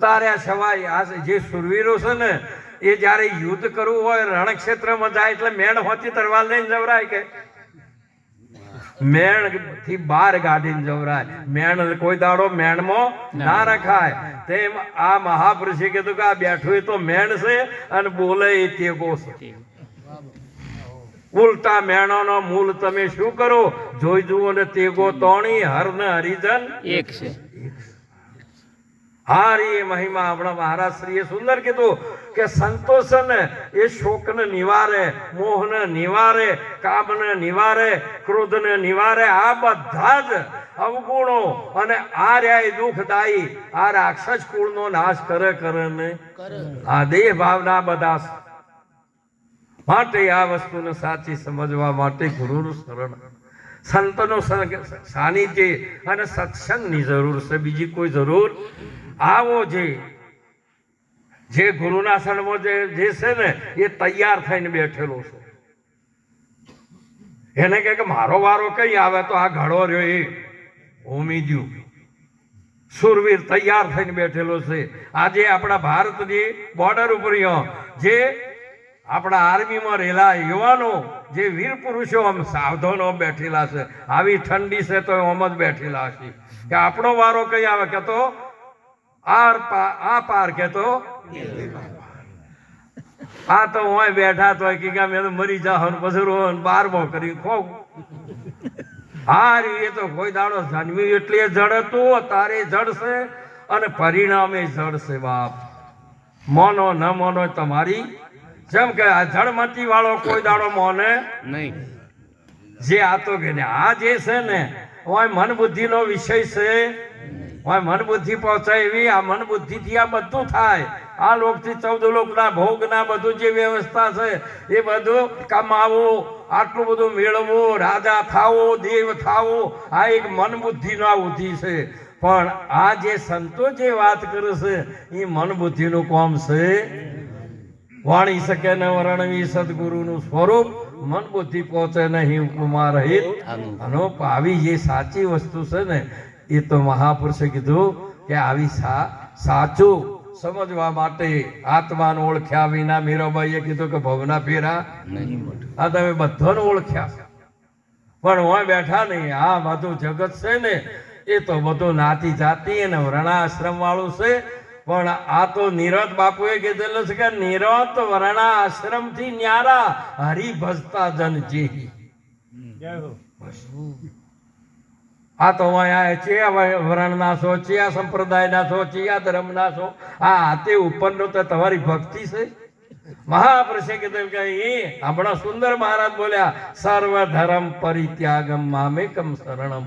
તાર્યા સવાય આ જે સુરવીરો છે ને એ જ્યારે યુદ્ધ કરવું હોય રણક્ષેત્રમાં જાય એટલે મેણ હોતી તરવાર લઈને જવરાય કે. મેણથી બાર ગાડીને જવરાય. મેણ કોઈ દાડો મેણમાં ના રખાય. તેમ આ મહાપુરુષે કીધું કે આ બેઠું એ તો મેણ છે અને બોલે એ તેગો છે. ઉલટા મેણોનો મૂળ તમે શું કરો? જોઈ જુઓ ને તેગો તોણી હર ને હરિજન એક છે. હારી એ મહિમા. આપણા મહારાજ શ્રીએ સુંદર કીધું કે સંતોષ ને એ શોકને નિવારે મોહને નિવારે કામને નિવારે ક્રોધને નિવારે આ બધા જ અવગુણો અને આ રહ્યા દુઃખદાયી આ રાક્ષસ કુળનો નાશ કરે કરે ને? આ દેહ ભાવના બધા માટે આ વસ્તુને સાચી સમજવા માટે ગુરુનું શરણ. સંતનો સાનિધ્ય અને સત્સંગની જરૂર છે. બીજી કોઈ જરૂર આવો જે જે ગુરુના શરણમાં જે જે છે ને, એ તૈયાર થઈને બેઠેલો છે. એને કહે કે મારો વારો કઈ આવે તો આ ઘડો રહ્યો એ. ઉમીદ્યું સુરવીર તૈયાર થઈને બેઠેલો છે. આજે આપણા ભારતની બોર્ડર ઉપર જે આપણા આર્મીમાં રહેલા યુવાનો, જે વીર પુરુષો આમ સાવધાનો બેઠેલા છે. આવી ઠંડી છે તો આમ જ બેઠેલા છે. કે આપણો વારો કઈ આવે, કે તો આર પાર આ પાર કેતો આ તો હું બેઠા તો કે અમે તો મરી ને પછી રો ને બારમો કરી ખો હાર એ તો કોઈ દાડો જન્મી એટલે જડ હતું તારે જડશે અને પરિણામે જડશે બાપ. મોનો ન મોનો તમારી. જેમ કે આ જળમતી વાળો કોઈ દાડો મોને નહીં. જે આ તો કે આ જે છે ને હોય મન બુદ્ધિનો વિષય છે. ઓય મન બુદ્ધિ પહોંચાય એવી આ મન બુદ્ધિથી આ બધું થાય. આ લોકથી ચૌદ લોકના ભોગના બધું જે વ્યવસ્થા છે એ બધું કમાવું આટલું બધું મેળવવું રાજા થાવો દેવ થાવો આ એક મન બુદ્ધિના ઉધી છે. પણ આ જે સંતો જે વાત કરે છે એ મન બુદ્ધિનું કોમ છે? વાણી શકે ન વર્ણવી સદગુરુનું સ્વરૂપ મન બુદ્ધિ પહોંચે નહીં ઉપમા રહિત. અનુપ આવી જે સાચી વસ્તુ છે ને એ તો મહાપુરુષે કીધું કે આવી સાચું સમજવા માટે આત્માને ઓળખ્યા વિના મીરાબાઈએ કીધું કે ભવના ફેરા આ તમે બધાને ઓળખ્યા. પણ હું બેઠા નહીં. આ બધું જગત છે ને એ તો બધું નાતી જાતિ અને વર્ણાશ્રમ વાળું છે. પણ આ તો નિરત બાપુએ કીધેલું છે કે નિરત વર્ણાશ્રમથી ન્યારા હરિ ભજતા જન જેહી. આ તો અહીંયા ચિયા વર્ણના છો, ચિયા સંપ્રદાયના છો, ચિયા ધર્મના છો. આ તે ઉપરનો તો તમારી ભક્તિ છે. મહાપુરુષે કીધું કે એ હમણાં સુંદર મહારાજ બોલ્યા સર્વ ધર્મ પરિત્યાગમ મામેકમ શરણમ.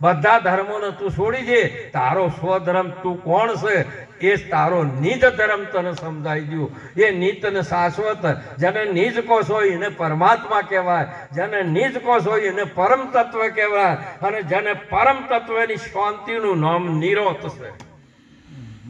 બધા ધર્મોને તું છોડી દે, તારો સ્વધર્મ તું કોણ છે? એ તારો નિજ ધર્મ તને સમજાઈ ગયું. એ નિત્ય શાશ્વત. જેને નિજ કોષ હોય એને પરમાત્મા કહેવાય. જેને નિજ કોષ હોય એને પરમ તત્વ કહેવાય. અને જેને પરમ તત્વની શાંતિનું નામ નિરોત છે.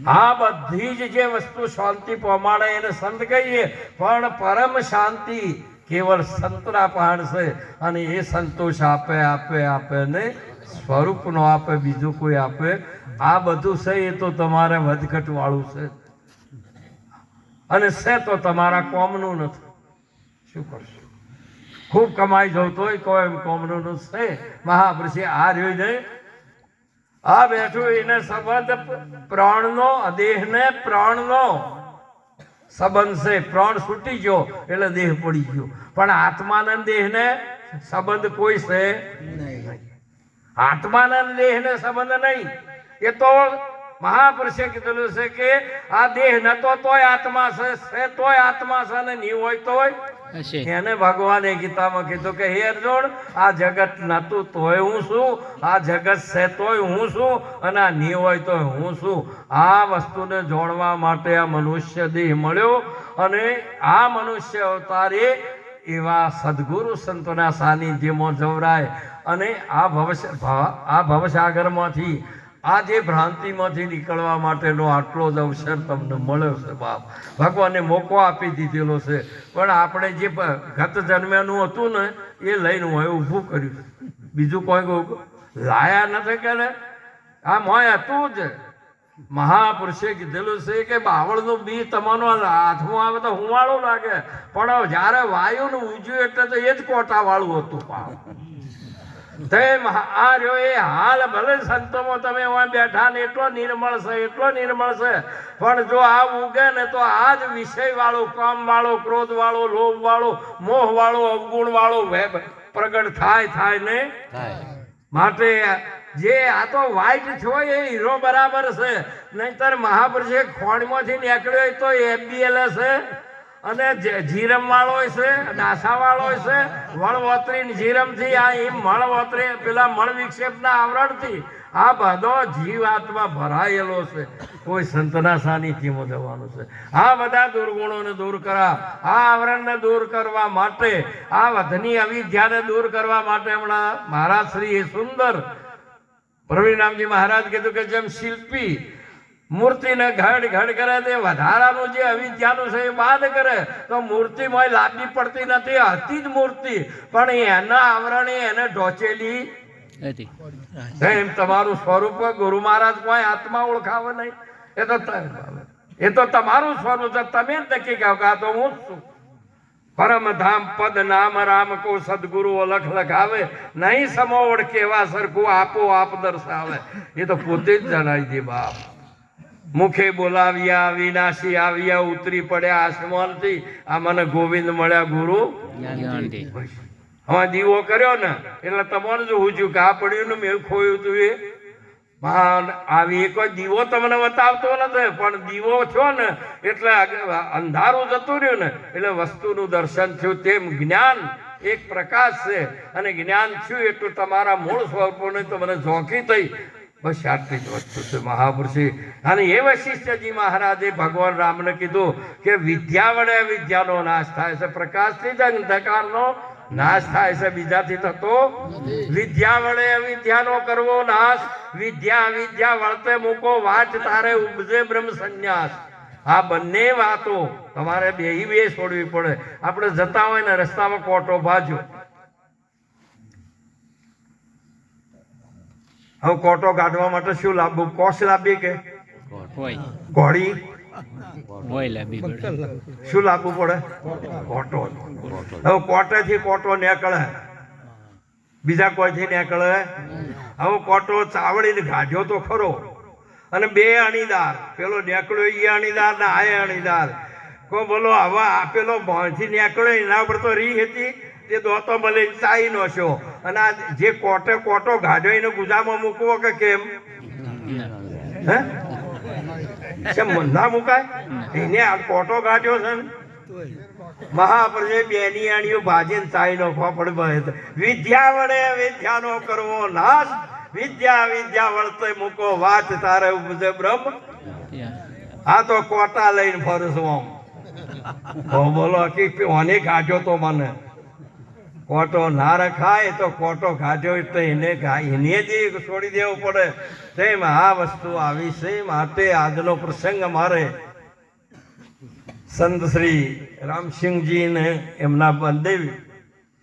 આ બધી જ જે વસ્તુ શાંતિ પ્રમાણે એને સંત કહીએ પણ પરમ શાંતિ કેવળ સંતરા પાણ છે. અને એ સંતોષ આપે આપે આપે ને સ્વરૂપનો આપે, બીજું કોઈ આપે. આ બધું છે એ તો તમારે વધઘટ વાળું છે. અને છે તો તમારા કોમનું નથી. શું કરશું? ખૂબ કમાઈ જવું તોય કોઈ એમ કોમનું છે. મહાપુરુષે આ રહ્યું નહીં આ બેઠું એને સંબંધ પ્રાણનો દેહને પ્રાણનો સંબંધ છે. પ્રાણ છૂટી ગયો એટલે દેહ પડી ગયો. પણ આત્માના દેહને સંબંધ કોઈ છે? આત્માના દેહને સંબંધ નહીં. એ તો મહાપુરુષે કીધેલું છે કે આ દેહ નતો તોય આત્મા છે તોય આત્મા છે ને નહીં હોય તોય. એને ભગવાને ગીતામાં કીધું કે હે અર્જુન આ જગત નતું તોય હું છું આ જગત છે તોય હું છું અને આ ની હોય તોય હું છું. આ વસ્તુને જોડવા માટે આ મનુષ્ય દેહ મળ્યો અને આ મનુષ્ય અવતારે એવા સદગુરુ સંતોના સાનિધ્યમાં જવરાય અને આ ભવસ આ ભવસાગરમાંથી, આ જે ભ્રાંતિમાંથી નીકળવા માટેનો આટલો જ અવસર તમને મળ્યો છે બાપ. ભગવાને મોકો આપી દીધેલો છે. પણ આપણે જે ગત જન્મ્યાનું હતું ને, એ લઈને હોય ઊભું કર્યું. બીજું કોઈ લાયા નથી કે આ મોય હતું જ. મહાપુરુષે કીધેલું છે કે બાવળનું બી તમારો હાથમાં આવે તો હુંવાળું લાગે. પણ જ્યારે વાયુનું ઉજ્યું એટલે તો એ જ કોટાવાળું હતું પાવ તે મહા- આ રહ્યો એ હાલ ભલે સંતોમાં તમે બેઠા ને એટલો નિર્મળ છે એટલો નિર્મળ છે. પણ જો આ ઉગે ને તો આ જ વિષય વાળો કામ વાળો ક્રોધ વાળો લોભ વાળો મોહ વાળો અવગુણ વાળો પ્રગટ થાય થાય ને માટે જે આ તો વ્હાઈટ છો એ હીરો બરાબર છે. નહીતર મહાપુરુષે ખોણમાંથી નીકળ્યો તો એફબીએલ છે અને જીરમ વાળો છે નાસા વાળો છે વણવોતરી જીરમથી આ એમ મણવોતરી પેલા મણ વિક્ષેપના આવરણથી આ બધો જીવ આત્મા ભરાયેલો છે. કોઈ સંતના સાનિધ્યમાં જવાનું છે. આ બધા દુર્ગુણોને દૂર કરા. આ આવરણને દૂર કરવા માટે, આ વધની અવિદ્યાને દૂર કરવા માટે હમણાં મહારાજ શ્રી એ સુંદર પ્રવીણરામજી મહારાજ કીધું કે જેમ શિલ્પી મૂર્તિને ઘડ ઘડ કરે તે વધારાનું જે અવિદ્યાનું છે એ બાદ કરે તો મૂર્તિમાં લાંબી પડતી નથી હતી જ મૂર્તિ. પણ એના આવરણે એને ઢોચેલી. હતી એમ તમારું સ્વરૂપ ગુરુ મહારાજ કોઈ આત્મા ઓળખાવે નહીં. એ તો એ તો તમારું સ્વરૂપ છે. તમે જ નક્કી કહો કે આ તો હું જ છું. પરમધામ પદ નામ રામ કો સદગુરુ અલખ લખાવે. નહીં સમોવડ કેવા સરખું આપો આપ દર્શાવે. એ તો પોતે જ જણાય દે બાપ. મુખે બોલાવ્યા વિનાશી આવ્યા ઉતરી પડ્યા આસમાનથી. આ મને ગોવિંદ મળ્યા ગુરુ. હવે દીવો કર્યો ને એટલે તમારું જો હું કે આ પડ્યું ને મેં ખોયું તું એ. આવી કોઈ દીવો તમને બતાવતો નથી પણ દીવો થયો ને, એટલે અંધારું જતું રહ્યું ને, એટલે વસ્તુનું દર્શન થયું તેમ જ્ઞાન એક પ્રકાશ છે, અને જ્ઞાન થયું એટલું તમારા મૂળ સ્વરૂપોને તો મને ઝોંકી થઈ. બસ આટલી જ વસ્તુ છે, મહાપુરુષે. અને એ વશિષ્ઠજી મહારાજે ભગવાન રામને કીધું કે વિદ્યા વડે વિદ્યાનો નાશ થાય છે, પ્રકાશથી જ અંધકારનો નાશ થાય છે બીજાથી થતો વિદ્યા વડે અવિદ્યાનો કરવો નાશ. વિદ્યા વિદ્યા વળતે મૂકો વાચ તારે ઉપજે બ્રહ્મ સંન્યાસ. આ બંને વાતો તમારે બે બે છોડવી પડે. આપણે જતા હોય ને રસ્તામાં કોટો ભાજો. હવે કોટો કાઢવા માટે શું લાવવું કોશ લાવીએ કે? ઘોડી? શું લાગવું પડે? કોટન. હવે કોટેથી કોટો નીકળે. બીજા કોઈથી નીકળે? હવે કોટો ચાવડીને ગાઢ્યો તો ખરો. અને બે અણીદાર. પેલો નીકળ્યો એ અણીદાર ને આ અણીદાર. કો બોલો હવે આપેલો પેલો ભણથી નીકળ્યો એના ઉપર તો રી હતી. તે દોતો ભલે ચાઈ નો છો. અને આ જે કોટે કોટો ગાઢ્યો એને ગુજામાં મૂકવો કે કેમ? હે? કેમ ના મુકાય? એને આ કોટો કાઢ્યો છે ને? મહાપ્રજે બેની આણીઓ ભાજીને ચાઈ નો ફાફડ બહે વિદ્યા વડે વિદ્યાનો કરવો નાશ. વિદ્યા વિદ્યા વળતે મૂકો વાત, તારે ઉપજે બ્રહ્મ આ તો કોટા લઈને ફરું છું બોલો કે ઓને કાઢ્યો તો મને. કોટો ના રખાય તો કોટો ખાધ્યો તો એને એને જ છોડી દેવું પડે. તેમ આ વસ્તુ આવી છે. માટે આજનો પ્રસંગ અમારે. સંત શ્રી રામસિંહજીને એમના બંને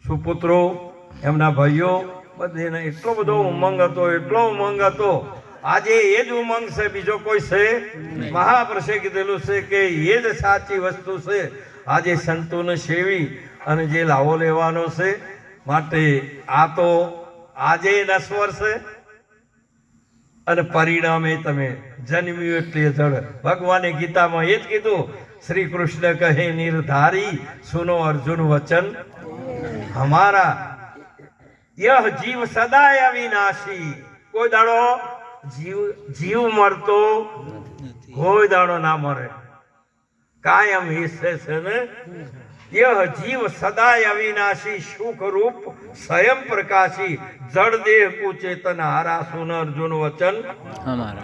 સુપુત્રો એમના ભાઈઓ બધેને એટલો બધો ઉમંગ હતો એટલો ઉમંગ હતો. આજે એ જ ઉમંગ છે. બીજો કોઈ છે? મહાપ્રસે કીધેલું છે કે એ જ સાચી વસ્તુ છે. આજે સંતોને સેવી અને જે લાવો લેવાનો છે માટે આ તો આજે નશ્વર છે અને પરિણામે તમે જન્મ્યું એટલે જળ. ભગવાને ગીતામાં એ જ કીધું શ્રી કૃષ્ણ કહે નિર્ધારી સુનો અર્જુન વચન. હમારા યહ જીવ સદાય અવિનાશી. કોઈ દાડો જીવ જીવ મરતો કોઈ દાડો ના મરે. કાયમ હિસ્સે છે ને? યહ જીવ अविनाशी सुख रूप स्वयं प्रकाशी जड़ देह को चेतन हारा सुन अर्जुन वचन। हमारा।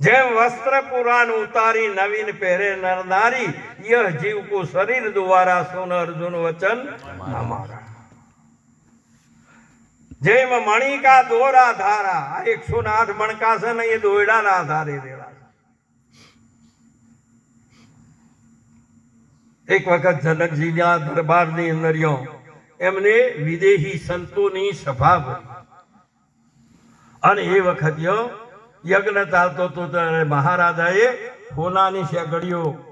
જેમ વસ્ત્ર પુરાણ ઉતારી નવીન પહેરે નરનારી યહ જીવ કો શરીર દ્વારા સુન અર્જુન વચન અમારા જેમ મણિકા દોરા ધારા એકસો આઠ મણકા છે ને એ દોયડાના આધારે રેલા છે. એક વખત જનકજીના દરબારની અંદર એમને વિદેહી સંતોની સભા અને એ વખત યજ્ઞ ચાલતો હતો ત્યારે મહારાજાએ સોનાની શેકડીઓ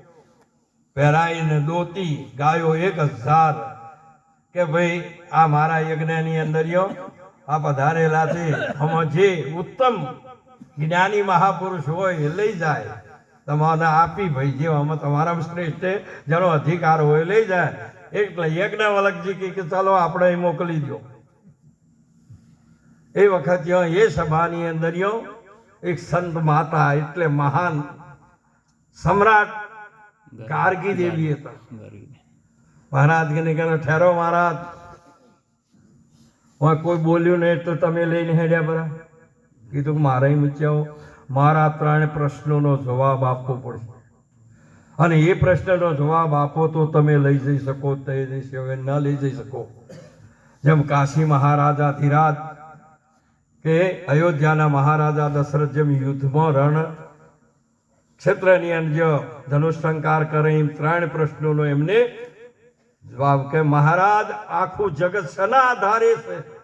પહેરાઈને દોતી, ગાયો એક હજાર. કે ભાઈ, આ મારા યજ્ઞની અંદર આ પધારેલા છે. આમાં જે ઉત્તમ જ્ઞાની મહાપુરુષ હોય એ લઈ જાય. તમારે આપી ભાઈ જેવામાં તમારા શ્રેષ્ઠ છે, જેનો અધિકાર હોય લઈ જાય. એટલે યજ્ઞવલ્લભજી કહે કે ચાલો આપણે અહીં મોકલી દો એ વખત એ સભાની અંદર એક સંત માતા એટલે મહાન સમ્રાટ ગાર્ગી દેવી હતા. મહારાજ કે કહે ઠેરો મહારાજ કોઈ બોલ્યું નહીં તો તમે લઈને હેડ્યા બરા કીધું મારે મૂચ્યાઓ મારા ત્રણ પ્રશ્નોનો જવાબ આપવો પડશે. અને એ પ્રશ્નનો જવાબ આપો તો તમે લઈ જઈ શકો તે જઈ શકો ન લઈ જઈ શકો. જેમ કાશી મહારાજા ધીરાજ કે અયોધ્યાના મહારાજા દશરથ જેમ યુદ્ધમાં રણ ક્ષેત્રની અંદર ધનુષંકાર કરે એમ ત્રણ પ્રશ્નોનો એમને જવાબ કે મહારાજ, આખું જગત શના આધારે છે.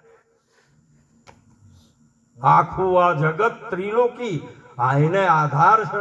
આખું આ જગત ત્રિલોકી આ એને આધાર